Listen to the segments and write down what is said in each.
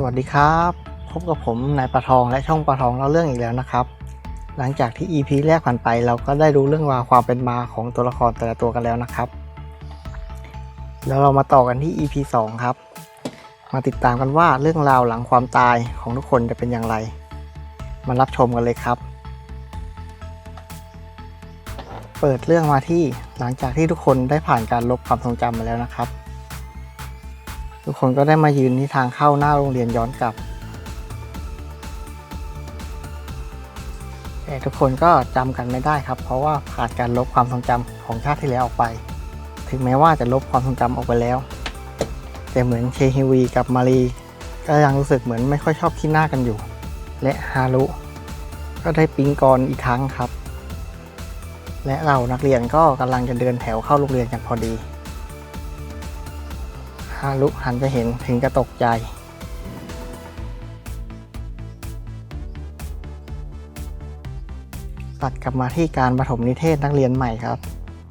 สวัสดีครับ พบกับผมนายประทองและช่องประทองเล่าเรื่องอีกแล้วนะครับ หลังจากที่ EP แรกผ่านไปเราก็ได้รู้เรื่องราวความเป็นมาของตัวละครแต่ละตัวกันแล้วนะครับ แล้วเรามาต่อกันที่ EP 2 ครับ มาติดตามกันว่าเรื่องราวหลังความตายของทุกคนจะเป็นอย่างไร มารับชมกันเลยครับ เปิดเรื่องมาที่หลังจากที่ทุกคนได้ผ่านการลบความทรงจำมาแล้วนะครับ ทุกคนก็ได้มายืนที่ทางเข้าหน้าโรงเรียนย้อนกลับแต่ทุกคนก็จำกันไม่ได้ครับ เพราะว่าผ่านการลบความทรงจำของชาติที่แล้วออกไป ถึงแม้ว่าจะลบความทรงจำออกไปแล้ว แต่เหมือนเชฮิวีกับมารีก็ยังรู้สึกเหมือนไม่ค่อยชอบขี้หน้ากันอยู่ และฮารุก็ได้ปิ๊งกรอีกครั้งครับ และเรานักเรียนก็กำลังจะเดินแถวเข้าโรงเรียนกันพอดี ฮารุหันไปเห็นถึงกระตกใจ ตัดกลับมาที่การปฐมนิเทศนักเรียนใหม่ครับ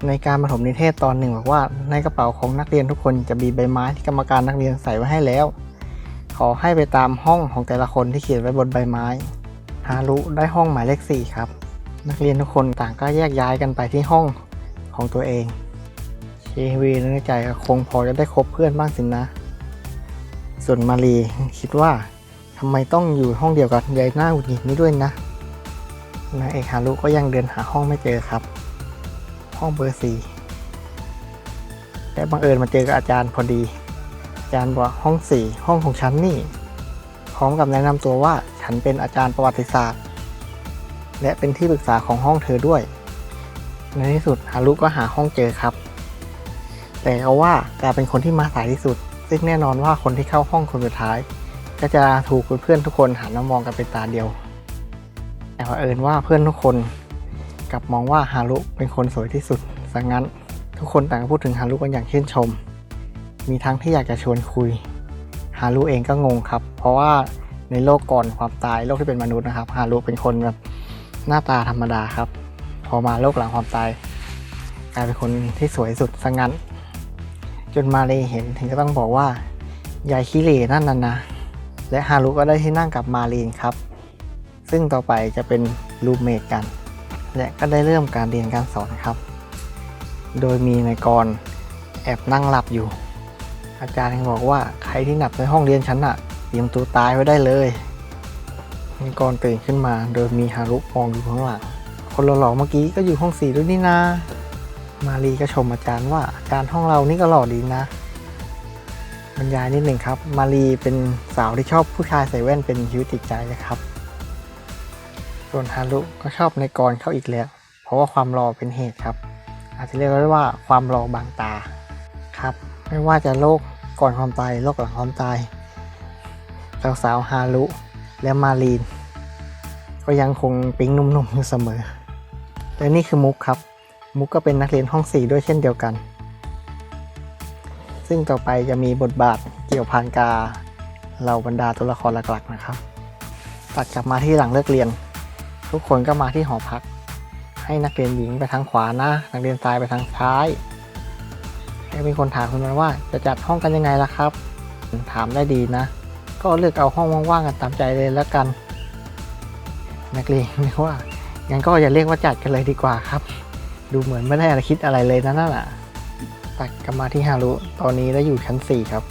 ในการปฐมนิเทศตอนหนึ่งบอกว่า ในกระเป๋าของนักเรียนทุกคนจะมีใบไม้ที่กรรมการนักเรียนใส่ไว้ให้แล้ว ขอให้ไปตามห้องของแต่ละคนที่เขียนไว้บนใบไม้ฮารุได้ห้องหมายเลขสี่ครับ นักเรียนทุกคนต่างก็แยกย้ายกันไปที่ห้องของตัวเอง เชวีนึกในใจคงพอจะได้คบเพื่อนบ้างสินะ ส่วนมารีคิดว่าทำไมต้องอยู่ห้องเดียวกับยายหน้าหุดหงิดนี้ด้วยนะนางเอกฮารุก็ยังเดินหาห้องไม่เจอครับ ห้องเบอร์สี่และบังเอิญมาเจอกับอาจารย์พอดี อาจารย์บอกห้องสี่ห้องของฉันนี่ พร้อมกับแนะนำตัวว่าฉันเป็นอาจารย์ประวัติศาสตร์ และเป็นที่ปรึกษาของห้องเธอด้วย ในที่สุดฮารุก็หาห้องเจอครับ แต่เอาว่ากลายเป็นคนที่มาสายที่สุด ซึ่งแน่นอนว่าคนที่เข้าห้องคนสุดท้าย ก็จะถูกเพื่อนทุกคนหันมามองกันเป็นตาเดียว แต่ว่าเอิญว่าเพื่อนทุกคนกลับมองว่าฮารุเป็นคนสวยที่สุดสังงั้นทุกคนต่างพูดถึงฮารุกันอย่างชื่นชม มีทั้งที่อยากจะชวนคุย ฮารุเองก็งงครับ เพราะว่าในโลกก่อนความตายโลกที่เป็นมนุษย์นะครับ ฮารุเป็นคนแบบหน้าตาธรรมดาครับ พอมาโลกหลังความตาย กลายเป็นคนที่สวยสุดสังงั้น จนมาเลยเห็นถึงก็ต้องบอกว่ายายคิเลนั่นน่ะนะ และฮารุก็ได้ที่นั่งกับมาลีนครับ ซึ่งต่อไปจะเป็นรูมเมทกัน และก็ได้เริ่มการเรียนการสอนครับ โดยมีนายกรแอบนั่งหลับอยู่ อาจารย์ยังบอกว่าใครที่หนับในห้องเรียนฉันอะเตรียมตัวตายไว้ได้เลยนายกรตื่นขึ้นมา โดยมีฮารุมองอยู่ข้างหลังคนหล่อๆเมื่อกี้ก็อยู่ห้องสี่ด้วยนี่นา มารีก็ชมอาจารย์ว่าอาจารย์ห้องเรานี่ก็หล่อดีนะ บรรยายนิดหนึ่งครับ มารีเป็นสาวที่ชอบผู้ชายใส่แว่นเป็นชีวิตจิตใจนะครับ ส่วนฮารุก็ชอบในกรเข้าอีกแล้ว เพราะว่าความรอเป็นเหตุครับ อาจจะเรียกได้ว่าความรอบางตาครับ ไม่ว่าจะโลกก่อนความตายโลกหลังความตายสาวสาวๆฮารุและมารีน ก็ยังคงปิ๊งหนุ่มๆอยู่เสมอและนี่คือมุกครับ มุกก็เป็นนักเรียนห้องสี่ด้วยเช่นเดียวกัน ซึ่งต่อไปจะมีบทบาทเกี่ยวพันกาเหล่าบรรดาตัวละครหลักๆนะครับ ตัดกลับมาที่หลังเลิกเรียน ทุกคนก็มาที่หอพัก ให้นักเรียนหญิงไปทางขวานะ นักเรียนชายไปทางซ้ายแล้วมีคนถามคุณมาว่าจะจัดห้องกันยังไงล่ะครับ ถามได้ดีนะ ก็เลือกเอาห้องว่างๆกันตามใจเลยแล้วกัน นักเรียนเรียกว่างั้นก็อย่าเรียกว่าจัดกันเลยดีกว่าครับ ดูเหมือนไม่ได้อะไรคิดอะไรเลยนะนั่นแหละตัดกลับมาที่ฮารุตอนนี้ได้อยู่ชั้น 4 ครับ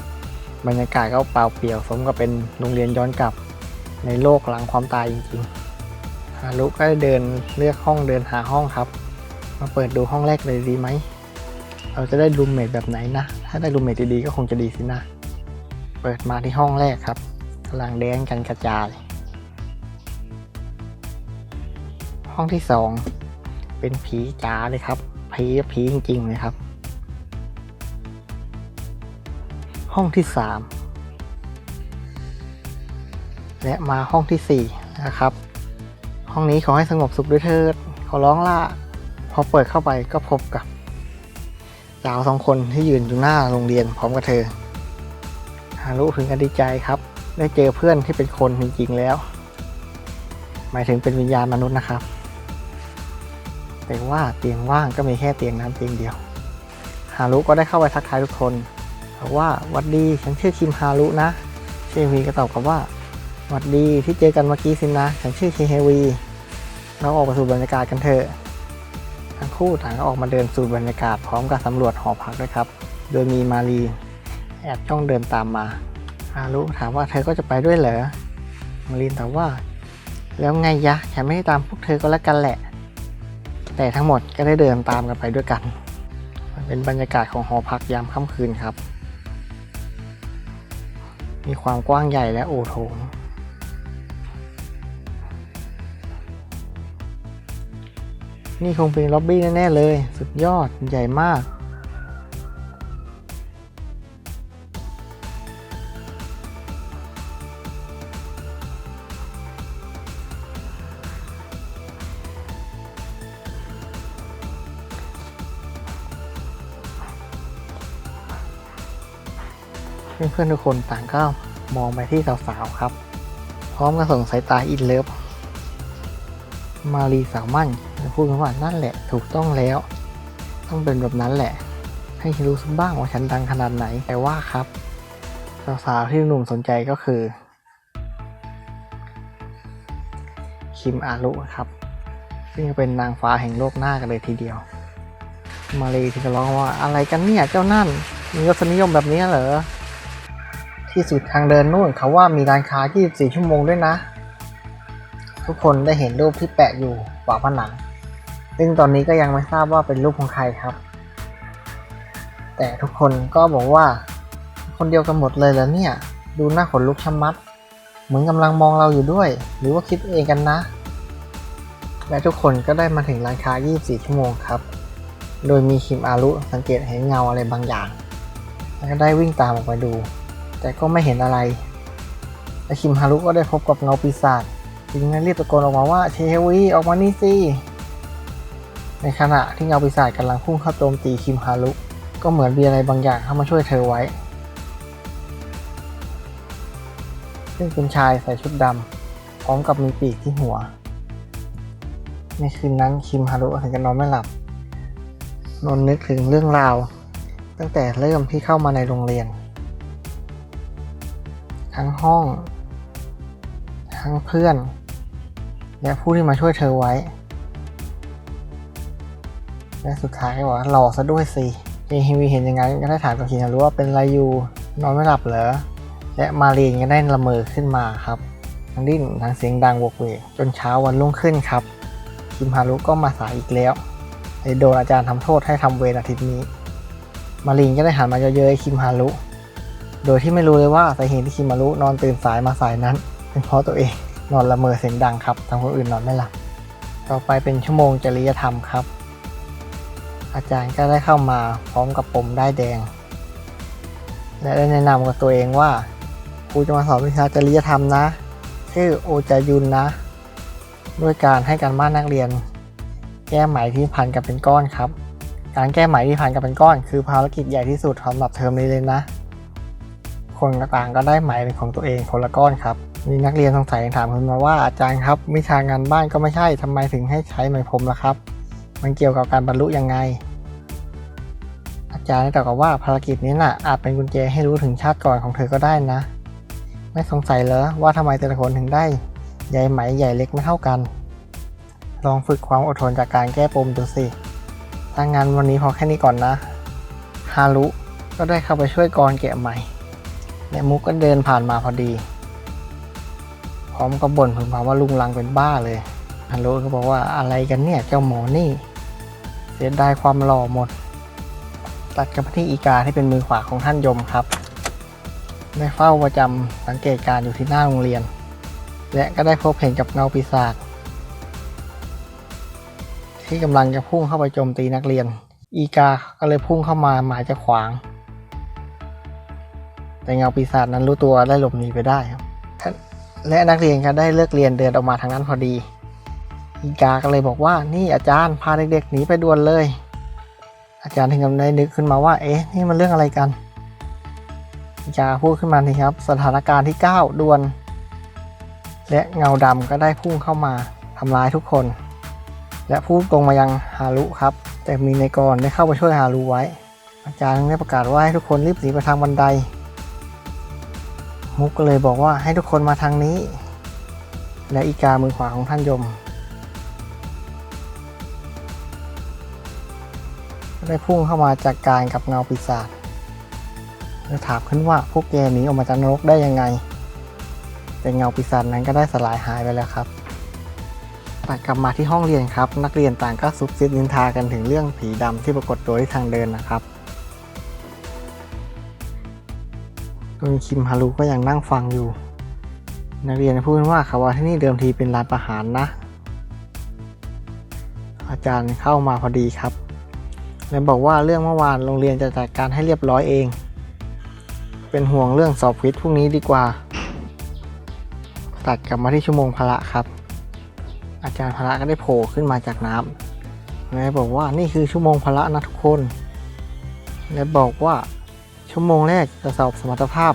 บรรยากาศก็เปล่าเปลี่ยวสมกับเป็นโรงเรียนย้อนกลับในโลกหลังความตายจริงๆ ฮารุก็ได้เดินเลือกห้องเดินหาห้องครับ มาเปิดดูห้องแรกเลยดีไหม เราจะได้รูมเมทแบบไหนนะ ถ้าได้รูมเมทดีๆก็คงจะดีสินะ เปิดมาที่ห้องแรกครับกำลังแดนกันกระจาย ห้องที่สอง เป็นผีจ๋าเลยครับผีผีจริงๆเลยครับ ห้องที่สามและมาห้องที่สี่นะครับ ห้องนี้ขอให้สงบสุขด้วยเถิดขอร้องล่ะพอเปิดเข้าไปก็พบกับสาวสองคนที่ยืนอยู่หน้าโรงเรียนพร้อมกับเธอฮารุถึงกับดีใจครับ ได้เจอเพื่อนที่เป็นคนจริงๆแล้ว หมายถึงเป็นวิญญาณมนุษย์นะครับ แต่ว่าเตียงว่างก็มีแค่เตียงนั้นเตียงเดียว ฮารุก็ได้เข้าไปทักทายทุกคนบอกว่าวัดดีฉันชื่อคิมฮารุนะเชวีก็ตอบกลับว่าวัดดีที่เจอกันเมื่อกี้สินะ ฉันชื่อเคเฮวีเราออกไปสู่บรรยากาศกันเถอะทั้งคู่ต่างก็ออกมาเดินสู่บรรยากาศพร้อมกับสำรวจหอพักด้วยครับ โดยมีมารีแอบจ้องเดินตามมาฮารุถามว่าเธอก็จะไปด้วยเหรอมารีนตอบว่า แล้วไงยะฉันไม่ได้ตามพวกเธอก็แล้วกันแหละ แต่ทั้งหมดก็ได้เดินตามกันไปด้วยกัน มันเป็นบรรยากาศของหอพักยามค่ำคืนครับ มีความกว้างใหญ่และโอโถงนี่คงเป็นล็อบบี้แน่ๆเลย สุดยอดใหญ่มาก เพื่อนๆทุกคนต่างก็มองไปที่สาวๆครับ พร้อมกับส่งสายตาอินเลิฟมารีสาวมั่นพูดกันว่านั่นแหละถูกต้องแล้ว ต้องเป็นแบบนั้นแหละ ให้ฉันรู้สักบ้างว่าฉันดังขนาดไหนแต่ว่าครับสาวๆที่หนุ่มสนใจก็คือ คิมอารุครับ ซึ่งเป็นนางฟ้าแห่งโลกหน้ากันเลยทีเดียว มารีที่จะร้องว่าอะไรกันเนี่ยเจ้านั่นมีรสนิยมแบบนี้เหรอ ที่สุดทางเดินนู่นเขาว่ามีร้านค้า 24 ชั่วโมงด้วยนะ ทุกคนได้เห็นรูปที่แปะอยู่ฝาผนัง ซึ่งตอนนี้ก็ยังไม่ทราบว่าเป็นรูปของใครครับ แต่ทุกคนก็บอกว่า คนเดียวกันหมดเลยแล้วเนี่ย ดูหน้าขนลุกชะมัด เหมือนกำลังมองเราอยู่ด้วย หรือว่าคิดเองกันนะ และทุกคนก็ได้มาถึงร้านค้า 24 ชั่วโมงครับ โดยมีคิมอารุสังเกตเห็นเงาอะไรบางอย่าง แล้วก็ได้วิ่งตามออกไปดู แต่ก็ไม่เห็นอะไรและคิมฮารุก็ได้พบกับเงาปีศาจจึงได้รีบตะโกนออกมาว่าเชเฮวีออกมานี่สิในขณะที่เงาปีศาจกำลังพุ่งเข้าโจมตีคิมฮารุก็เหมือนมีอะไรบางอย่างเข้ามาช่วยเธอไว้ ซึ่งเป็นชายใส่ชุดดำพร้อมกับมีปีกที่หัว ในคืนนั้นคิมฮารุถึงกับนอนไม่หลับ นอนนึกถึงเรื่องราว ตั้งแต่เริ่มที่เข้ามาในโรงเรียน ทั้งห้อง ทั้งเพื่อน และผู้ที่มาช่วยเธอไว้ และสุดท้ายก็บอกว่าหล่อซะด้วยสิเจฮิวีเห็นอย่างนั้นก็ได้ถามกับคินารุว่าเป็นไรอยู่นอนไม่หลับเหรอ และมาเรียนก็ได้ละเมอขึ้นมาครับทั้งดิ้นทั้งเสียงดังวกเวกจนเช้าวันรุ่งขึ้นครับคิมฮารุก็มาสายอีกแล้วเลยโดนอาจารย์ทำโทษให้ทำเวรอาทิตย์นี้ มารีนก็ได้หันมาเย้ยๆคิมฮารุ โดยที่ไม่รู้เลยว่าสาเหตุที่คิมารุนอนตื่นสายมาสายนั้น เป็นเพราะตัวเองนอนละเมอเสียงดังครับทำคนอื่นนอนไม่หลับ ต่อไปเป็นชั่วโมงจริยธรรมครับ อาจารย์ก็ได้เข้ามาพร้อมกับปมได้แดง และได้แนะนำกับตัวเองว่าครูจะมาสอนวิชาจริยธรรมนะ ชื่อโอจายุนนะ ด้วยการให้การบ้านนักเรียน แก้ไหมที่พันกันเป็นก้อนครับ การแก้ไหมที่พันกันเป็นก้อน คือภารกิจใหญ่ที่สุดสำหรับเทอมนี้เลยนะ คนต่างก็ได้ไหมเป็นของตัวเองคนละก้อนครับมีนักเรียนสงสัยถามคุณมาว่าอาจารย์ครับวิชางานบ้านก็ไม่ใช่ทำไมถึงให้ใช้ไหมพรมล่ะครับ มันเกี่ยวกับการบรรลุยังไง อาจารย์ได้ตอบกลับว่าภารกิจนี้น่ะอาจเป็นกุญแจให้รู้ถึงชาติก่อนของเธอก็ได้นะ ไม่สงสัยเหรอว่าทำไมแต่ละคนถึงได้ใยไหมใหญ่เล็กไม่เท่ากัน ลองฝึกความอดทนจากการแก้ปมดูสิถ้างานวันนี้พอแค่นี้ก่อนนะฮารุก็ได้เข้าไปช่วยกรแกะใหม่ และมุกก็เดินผ่านมาพอดี พร้อมกับบ่นพึมพำว่าลุงลังเป็นบ้าเลยฮารุก็บอกว่าอะไรกันเนี่ยเจ้าหมอนี่ เสียดายความหล่อหมด ตัดกับที่อีกาที่เป็นมือขวาของท่านยมครับได้เฝ้าประจำสังเกตการอยู่ที่หน้าโรงเรียน และก็ได้พบเห็นกับเงาปีศาจที่กำลังจะพุ่งเข้าไปโจมตีนักเรียน อีกาก็เลยพุ่งเข้ามาหมายจะขวาง แต่เงาปีศาจนั้นรู้ตัวได้หลบหนีไปได้ครับ และนักเรียนก็ได้เลิกเรียนเดินออกมาทางนั้นพอดี อีกาก็เลยบอกว่านี่อาจารย์พาเด็กๆหนีไปด่วนเลย อาจารย์ถึงกับได้นึกขึ้นมาว่า เอ๊ะนี่มันเรื่องอะไรกัน อีกาพูดขึ้นมาทีครับ สถานการณ์ที่ 9ด่วน และเงาดำก็ได้พุ่งเข้ามาทำร้ายทุกคน และพูดตรงมายังฮารุครับ แต่มีในกรได้เข้าไปช่วยฮารุไว้ อาจารย์ได้ประกาศว่าให้ทุกคนรีบหนีไปทางบันได มุกก็เลยบอกว่าให้ทุกคนมาทางนี้ และอีกามือขวาของท่านยม ได้พุ่งเข้ามาจัดการกับเงาปีศาจและถามขึ้นว่าพวกแกหนีออกมาจากนรกได้ยังไง แต่เงาปีศาจนั้นก็ได้สลายหายไปแล้วครับตัดกลับมาที่ห้องเรียนครับ นักเรียนต่างก็ซุบซิบนินทากันถึงเรื่องผีดำที่ปรากฏตัวที่ทางเดินนะครับ โดยคิมฮารุก็ยังนั่งฟังอยู่ นักเรียนพูดว่าคาว่าที่นี่เดิมทีเป็นร้านประหารนะ อาจารย์เข้ามาพอดีครับ และบอกว่าเรื่องเมื่อวานโรงเรียนจะจัดการให้เรียบร้อยเอง เป็นห่วงเรื่องสอบควิดพรุ่งนี้ดีกว่า ตัดกลับมาที่ชั่วโมงพละครับ อาจารย์พละก็ได้โผล่ขึ้นมาจากน้ำและบอกว่านี่คือชั่วโมงพละนะทุกคน และบอกว่า ชั่วโมงแรกจะสอบสมรรถภาพ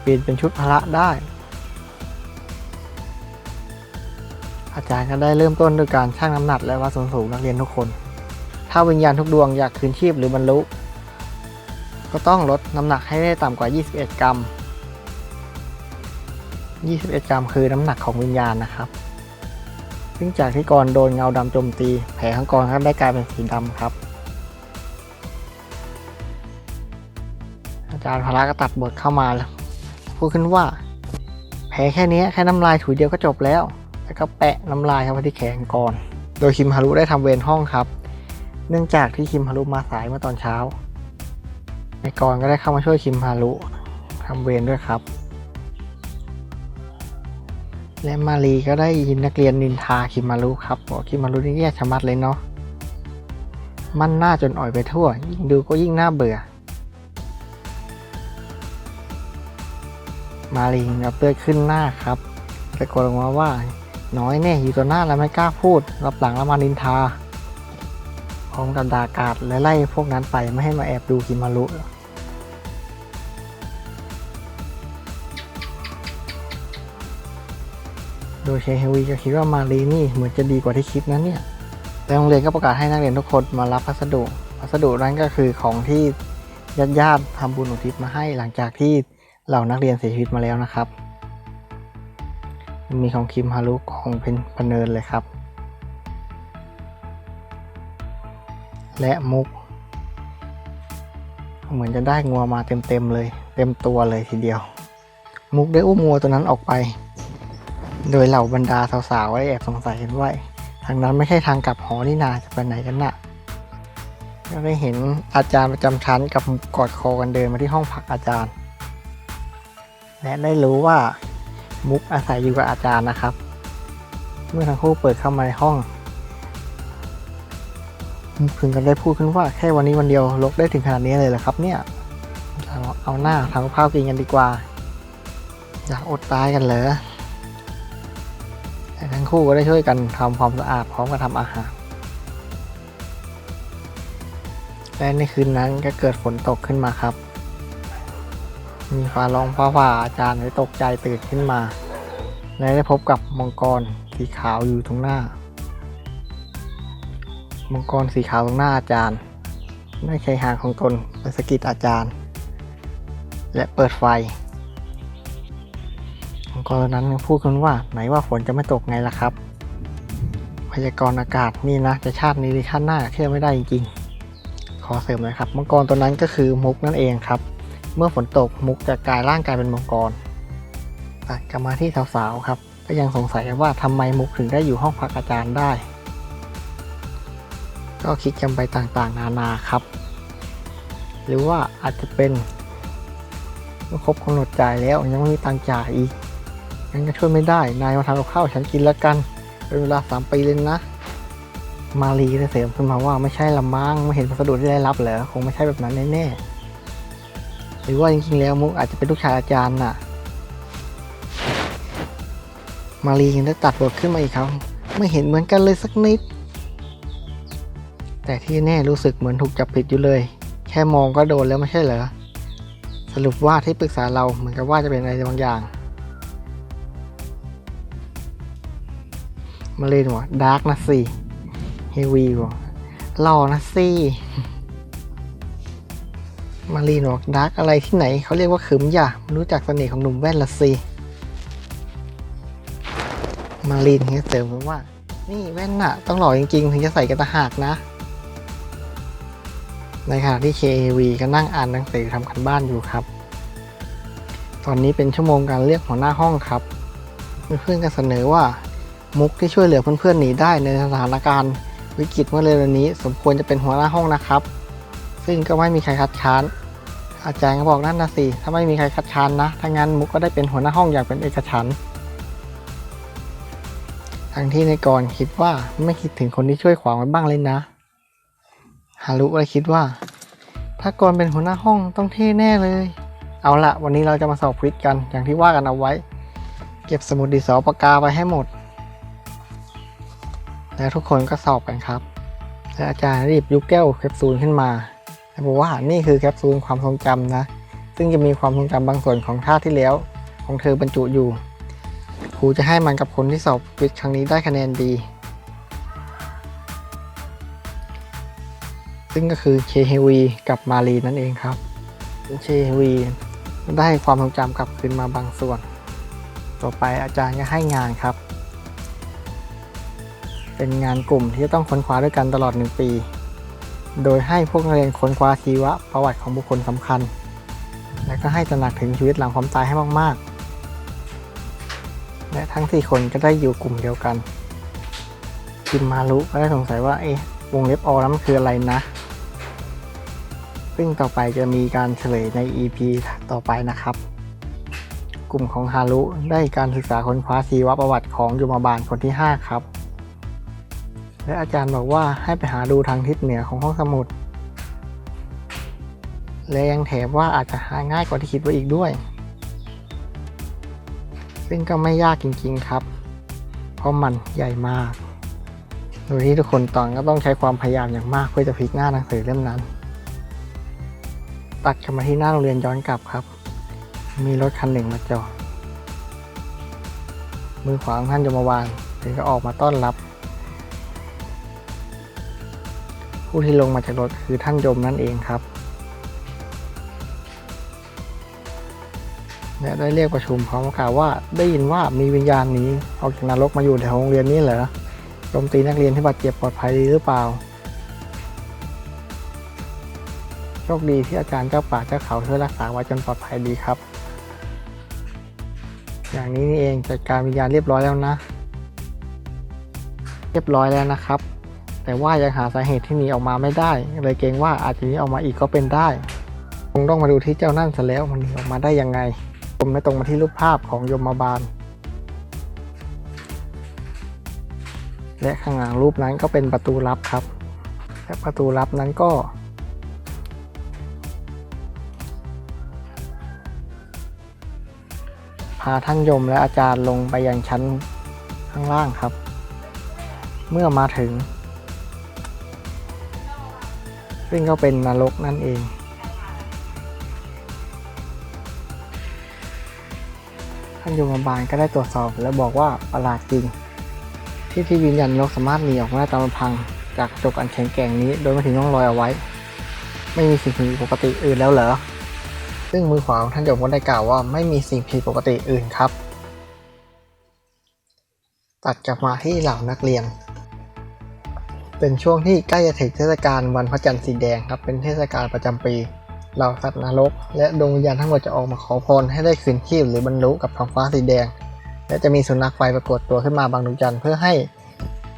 เปลี่ยนเป็นชุดพละได้ อาจารย์ก็ได้เริ่มต้นด้วยการชั่งน้ำหนักและวัดส่วนสูงนักเรียนทุกคน ถ้าวิญญาณทุกดวงอยากคืนชีพหรือบรรลุ ก็ต้องลดน้ำหนักให้ได้ต่ำกว่า 21 กรัม 21 กรัมคือน้ำหนักของวิญญาณนะครับซึ่งจากที่กรโดนเงาดำโจมตี แผลข้างกรก็ได้กลายเป็นสีดำครับ จารย์พละก็ตัดบทเข้ามาแล้วพูดขึ้นว่า แผลแค่นี้แค่น้ำลายถูเดียวก็จบแล้ว แล้วก็แปะน้ำลายเข้าไปที่แขนก่อน โดยคิมฮารุได้ทำเวรห้องครับ เนื่องจากที่คิมฮารุมาสายเมื่อตอนเช้าในกรก็ได้เข้ามาช่วยคิมฮารุทำเวรด้วยครับ และมารีก็ได้ยินนักเรียนนินทาคิมฮารุครับบอกคิมฮารุนี่แย่ชะมัดเลยเนาะมันหน้าจนอ่อยไปทั่ว ยิ่งดูก็ยิ่งน่าเบื่อ มารีกับเลือดขึ้นหน้าครับตะโกนออกมาว่า น้อยแน่อยู่ต่อหน้าแล้วไม่กล้าพูดรับหลังแล้วมานินทา พร้อมกับด่ากาดและไล่พวกนั้นไปไม่ให้มาแอบดูคิมารุโดยเชเฮวีก็คิดว่ามารีนี่เหมือนจะดีกว่าที่คิดนะเนี่ย แต่โรงเรียนก็ประกาศให้นักเรียนทุกคนมารับพัสดุ พัสดุนั้นก็คือของที่ญาติญาติๆทำบุญอุทิศมาให้หลังจากที่ เหล่านักเรียนเสียชีวิตมาแล้วนะครับ มีของคิมฮารุของเป็นพเนินเลยครับ และมุก เหมือนจะได้งัวมาเต็มๆเลย เต็มตัวเลยทีเดียว มุกได้อุ้มงัวตัวนั้นออกไป โดยเหล่าบรรดาสาวๆได้แอบสงสัยกันว่าทางนั้นไม่ใช่ทางกลับหอนี่นาจะไปไหนกันน่ะก็ได้เห็นอาจารย์ประจำชั้นกับกกอดคอกันเดินมาที่ห้องพักอาจารย์ และได้รู้ว่ามุกอาศัยอยู่กับอาจารย์นะครับ เมื่อทั้งคู่เปิดเข้ามาในห้องมุกถึงกันได้พูดขึ้นว่าแค่วันนี้วันเดียวลกได้ถึงขนาดนี้เลยเหรอครับ เนี่ยเอาเอาหน้าทำกับข้าวกินกันดีกว่า อยากอดตายกันเหรอแต่ทั้งคู่ก็ได้ช่วยกันทำความสะอาดพร้อมกับทำอาหาร และในคืนนั้นก็เกิดฝนตกขึ้นมาครับ มีฟ้าร้องฟ้าผ่าอาจารย์เลยตกใจตื่นขึ้นมา และได้พบกับมังกรสีขาวอยู่ตรงหน้า มังกรสีขาวตรงหน้าอาจารย์ ได้ใช้หางของตนไปสะกิดอาจารย์ และเปิดไฟ มังกรตัวนั้นพูดกันว่าไหนว่าฝนจะไม่ตกไงล่ะครับ พยากรณ์อากาศนี่นะจะชาตินี้หรือชาติหน้าเชื่อไม่ได้จริงๆ ขอเสริมหนะครับ มังกรตัวนั้นก็คือมุกนั่นเองครับ เมื่อฝนตกมุกจะกลายร่างกายเป็นมังกรกลับมาที่สาวๆครับ ก็ยังสงสัยกันว่าทำไมมุกถึงได้อยู่ห้องพักอาจารย์ได้ ก็คิดกันไปต่างๆ นานาครับ หรือว่าอาจจะเป็นเมื่อครบกำหนดจ่ายแล้วยังไม่มีตังจ่ายอีกงั้นก็ช่วยไม่ได้ นายมาทำกับข้าวฉันกินแล้วกัน เป็นเวลาสามปีเลยนะ มารีเสริมขึ้นมาว่าไม่ใช่ละมั้งไม่เห็นพัสดุที่ได้รับเหรอคงไม่ใช่แบบนั้นแน่ๆ รือว่าจริงๆแล้วมุกอาจจะเป็นลูกชายอาจารย์น่ะ มารียังได้ตัดบทขึ้นมาอีกครับ ไม่เห็นเหมือนกันเลยสักนิด แต่ที่แน่รู้สึกเหมือนถูกจับผิดอยู่เลย แค่มองก็โดนแล้วไม่ใช่เหรอ สรุปว่าที่ปรึกษาเราเหมือนกับว่าจะเป็นอะไรบางอย่างมาเลยว่าดาร์กนะสิเฮวีว่ะหล่อนะสิ มารีนบอกดาร์กอะไรที่ไหน เขาเรียกว่าขึมย่ารู้จักเสน่ห์ของหนุ่มแว่นละสิมารีนเนี่ยเสริมว่า นี่แว่นน่ะ ต้องหล่อจริงๆ ถึงจะใส่กระตาหากนะ ในขณะที่ KAV ก็นั่งอ่านหนังสือทำกันบ้านอยู่ครับ ตอนนี้เป็นชั่วโมงการเรียกหัวหน้าห้องครับ เพื่อนๆก็เสนอว่า มุกที่ช่วยเหลือเพื่อนๆหนีได้ในสถานการณ์วิกฤตเมื่อเร็วๆนี้ สมควรจะเป็นหัวหน้าห้องนะครับ ซึ่งก็ไม่มีใครคัดค้าน อาจารย์ก็บอกนั่นนะสิถ้าไม่มีใครคัดค้านนะถ้างั้นมุกก็ได้เป็นหัวหน้าห้องอย่างเป็นเอกฉันท์ทั้งที่ในกรคิดว่าไม่คิดถึงคนที่ช่วยขวางไว้บ้างเลยนะฮารุเลยคิดว่า ถ้ากรเป็นหัวหน้าห้องต้องเท่แน่เลย เอาละวันนี้เราจะมาสอบควิดกันอย่างที่ว่ากันเอาไว้ เก็บสมุดดินสอปากกาไปให้หมด แล้วทุกคนก็สอบกันครับและอาจารย์รีบยุบแก้วแคปซูลขึ้นมา บอกว่านี่คือแคปซูลความทรงจำนะ ซึ่งจะมีความทรงจำบางส่วนของชาที่แล้ว ของเธอบรรจุอยู่ ครูจะให้มันกับคนที่สอบวิทย์ครั้งนี้ได้คะแนนดี ซึ่งก็คือเคเฮวีกับมารีนั่นเองครับเคเฮวีได้ความทรงจำกลับคืนมาบางส่วน ต่อไปอาจารย์ก็ให้งานครับ เป็นงานกลุ่มที่จะต้องค้นคว้าด้วยกันตลอด1ปี โดยให้พวกนักเรียนค้นคว้าชีวประวัติของบุคคลสำคัญ และก็ให้ตระหนักถึงชีวิตหลังความตายให้มาก ๆ และทั้งสี่คนก็ได้อยู่กลุ่มเดียวกันคิมมารุก็ได้สงสัยว่าเอ๊ะวงเล็บออนั้นมันคืออะไรนะ ซึ่งต่อไปจะมีการเฉลยใน EP ต่อไปนะครับ กลุ่มของฮารุได้การศึกษาค้นคว้าชีวประวัติของยมบาลคนที่ 5 ครับ และอาจารย์บอกว่าให้ไปหาดูทางทิศเหนือของห้องสมุด และยังแถมว่าอาจจะหาง่ายกว่าที่คิดไว้อีกด้วย ซึ่งก็ไม่ยากจริงๆครับ เพราะมันใหญ่มาก โดยที่ทุกคนตอนก็ต้องใช้ความพยายามอย่างมากเพื่อจะพลิกหน้าหนังสือเล่มนั้น ตัดกลับมาที่หน้าโรงเรียนย้อนกลับครับ มีรถคันหนึ่งมาจอดมือขวาของท่านยมวานถึงก็ออกมาต้อนรับ ผู้ที่ลงมาจากรถคือท่านยมนั่นเองครับและได้เรียกประชุมพร้อมประกล่าวว่าได้ยินว่ามีวิญญาณหนี้ออกจากนรกมาอยู่แถวโรงเรียนนี้เหรอโจมตีนักเรียนที่บาดเจ็บปลอดภัยดีหรือเปล่า โชคดีที่อาจารย์เจ้าป่าเจ้าเขาช่วยรักษาไว้จนปลอดภัยดีครับ อย่างนี้นี่เองจัดการวิญญาณเรียบร้อยแล้วนะ เรียบร้อยแล้วนะครับ แต่ว่ายังหาสาเหตุที่หนีออกมาไม่ได้ เลยเกรงว่าอาจจะหนีออกมาอีกก็เป็นได้ คงต้องมาดูที่เจ้านั่นซะแล้วมันหนีออกมาได้ยังไง ผมได้ตรงมาที่รูปภาพของยมบาล และข้างหลังรูปนั้นก็เป็นประตูลับครับ และประตูลับนั้นก็ พาท่านยมและอาจารย์ลงไปยังชั้นข้างล่างครับ เมื่อมาถึง ซึ่งก็เป็นนรกนั่นเองท่านยมบาลก็ได้ตรวจสอบ และบอกว่าประหลาดจริง ที่ที่วิญญาณนรกสามารถหนีออกมาได้ตามลำพัง จากจกอันแข็งแกร่งนี้ โดยไม่ถึงร่องรอยเอาไว้ ไม่มีสิ่งผิดปกติอื่นแล้วเหรอ ซึ่งมือขวาของท่านยมก็ได้กล่าวว่าไม่มีสิ่งผิดปกติอื่นครับ ตัดกลับมาที่เหล่านักเรียน เป็นช่วงที่ใกล้จะถึงเทศกาลวันพระจันทร์สีแดงครับ เป็นเทศกาลประจำปีเหล่าสัตว์นรก และดวงวิญญาณทั้งหมดจะออกมาขอพรให้ได้คืนชีพหรือบรรลุกับท้องฟ้าสีแดง และจะมีสุนัขไฟปรากฏตัวขึ้นมาบางดวงจันทร์เพื่อให้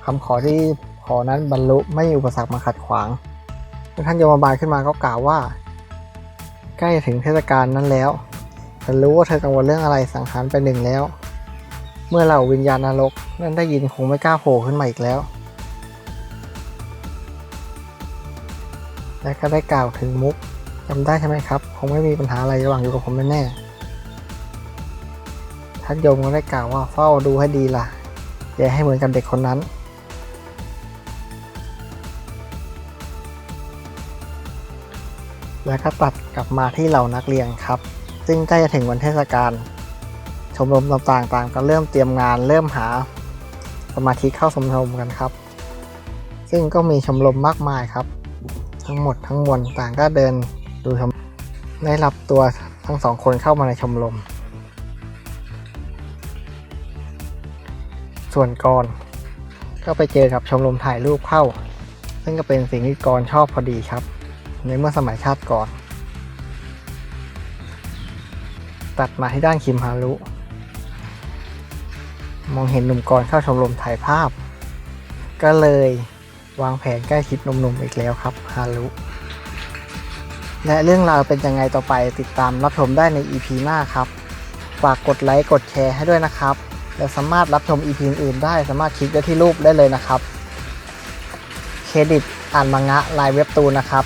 คำขอที่ขอนั้นบรรลุไม่มีอุปสรรคมาขัดขวางเมื่อท่านยมบาลขึ้นมาก็กล่าวว่า ใกล้ถึงเทศกาลนั้นแล้วฉันรู้ว่าเธอกังวลเรื่องอะไรสังหารไปหนึ่งแล้ว เมื่อเหล่าวิญญาณนรกนั้นได้ยินคงไม่กล้าโผล่ขึ้นมาอีกแล้ว และก็ได้กล่าวถึงมุกจำได้ใช่ไหมครับ คงไม่มีปัญหาอะไรระหว่างอยู่กับผมแน่ๆท่านโยมก็ได้กล่าวว่าเฝ้าดูให้ดีล่ะ อย่าให้เหมือนกับเด็กคนนั้น แล้วก็ตัดกลับมาที่เหล่านักเรียนครับ ซึ่งใกล้จะถึงวันเทศกาล ชมรมต่างๆต่างก็เริ่มเตรียมงาน เริ่มหาสมาชิเข้าชมรมกันครับ ซึ่งก็มีชมรมมากมายครับ ทั้งหมดทั้งมวลต่างก็เดินดูชมได้รับตัวทั้งสองคนเข้ามาในชมรม ส่วนกรก็ไปเจอกับชมรมถ่ายรูปเข้า ซึ่งก็เป็นสิ่งที่กรชอบพอดีครับ ในเมื่อสมัยชาติก่อน ตัดมาที่ด้านคิมฮารุ มองเห็นหนุ่มกรเข้าชมรมถ่ายภาพ ก็เลย วางแผนใกล้ชิดหนุ่มๆอีกแล้วครับฮารุและเรื่องราวเป็นยังไงต่อไปติดตามรับชมได้ใน EP หน้าครับ ฝากกดไลค์กดแชร์ให้ด้วยนะครับและสามารถรับชม EP อื่นๆได้สามารถคลิกได้ที่รูปได้เลยนะครับ เครดิตอ่านมังงะลายเว็บตูนนะครับ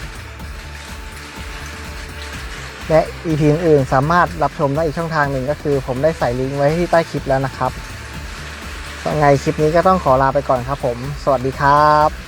และ EP อื่นๆสามารถรับชมได้อีกช่องทางหนึ่งก็คือ ผมได้ใส่ลิงก์ไว้ที่ใต้คลิปแล้วนะครับยังไงคลิปนี้ก็ต้องขอลาไปก่อนครับผม สวัสดีครับ